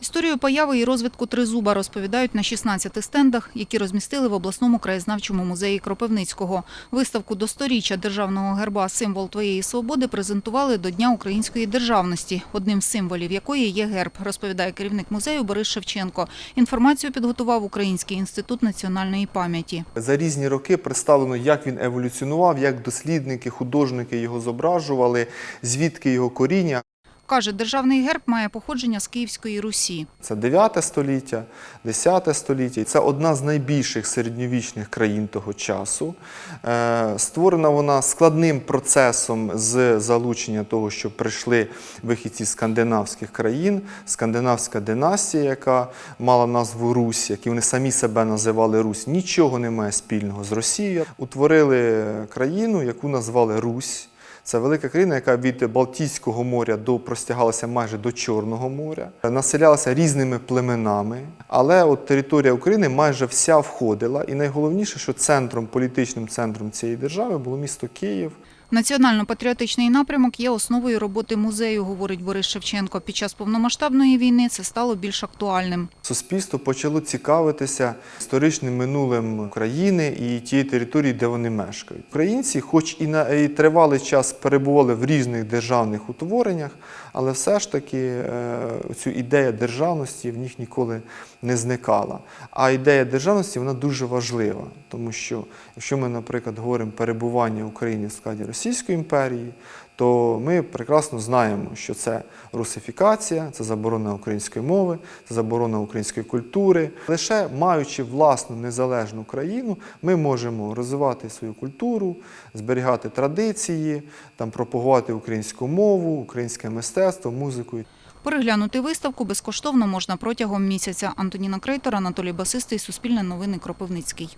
Історію появи і розвитку тризуба розповідають на 16 стендах, які розмістили в обласному краєзнавчому музеї Кропивницького. Виставку до сторіччя державного герба «Символ твоєї свободи» презентували до Дня української державності, одним з символів якої є герб, розповідає керівник музею Борис Шевченко. Інформацію підготував Український інститут національної пам'яті. За різні роки представлено, як він еволюціонував, як дослідники, художники його зображували, звідки його коріння. Каже, державний герб має походження з Київської Русі. Це 9 століття, 10 століття. Це одна з найбільших середньовічних країн того часу. Е, Створена вона складним процесом з залучення того, що прийшли вихідці скандинавських країн, скандинавська династія, яка мала назву Русь, які вони самі себе називали Русь, нічого не має спільного з Росією. Утворили країну, яку назвали Русь. Це велика країна, яка від Балтійського моря до простягалася майже до Чорного моря, населялася різними племенами, але от територія України майже вся входила. І найголовніше, що центром, політичним центром цієї держави було місто Київ. Національно-патріотичний напрямок є основою роботи музею, говорить Борис Шевченко. Під час повномасштабної війни це стало більш актуальним. Суспільство почало цікавитися історичним минулим України і тієї території, де вони мешкають. Українці, хоч і на і тривалий час перебували в різних державних утвореннях, але все ж таки е, цю ідея державності в них ніколи не зникала. А ідея державності вона дуже важлива, тому що якщо ми, наприклад, говоримо перебування України в складі Російської імперії, то ми прекрасно знаємо, що це русифікація, це заборона української мови, це заборона української культури. Лише маючи власну незалежну країну, ми можемо розвивати свою культуру, зберігати традиції, там пропагувати українську мову, українське мистецтво, музику. Переглянути виставку безкоштовно можна протягом місяця. Антоніна Крейтор, Анатолій Басистий, Суспільне новини Кропивницький.